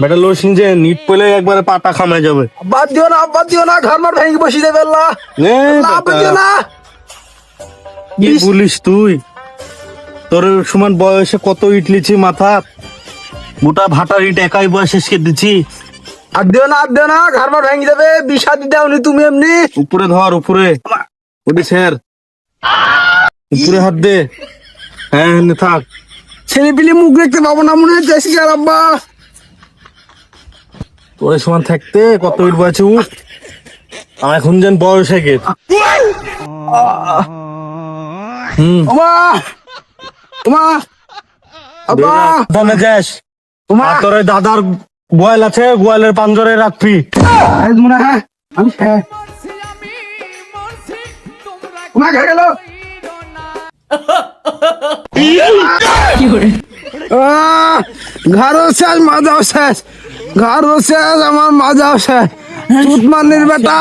বেটা লোসিন যে নিট পেলে একবারে পাটা যাবে। বাদ দিও না বাদ দিও না ঘর মার ভেঙে বসে দেবে আল্লাহ। না বাদ দিও না। কি বলিস তুই? তোর সমান বয়সে কত ইট লিছি মাথা? গোটা ভাটার ইট একাই বয়সে শেষ দিচ্ছি। আর দিও না আর দিও না ঘর মার ভেঙে যাবে বিষা দিতে তুমি এমনি। উপরে ধর উপরে। ওটি স্যার উপরে হাত দে। হ্যাঁ থাক। ছেলে পিলে মুখ দেখতে পাবো না মনে হচ্ছে এসে আব্বা। তোর সমান থাকতে কত ইট বয়সে উঠ। আমার এখন যেন বয়স হয়ে গেছে। হুম। ওমা ওমা আব্বা। দানে যাস। ওমা। তোর দাদার গোয়াল আছে গোয়ালের পাঞ্জরে রাখবি। মনে হ্যাঁ আমি হ্যাঁ ওমা ঘরে গেল। আহ, ঘরও শেষ মাজাও শেষ ঘরও শেষ আমার মাজাও শেষ চুত মান্দির বেটা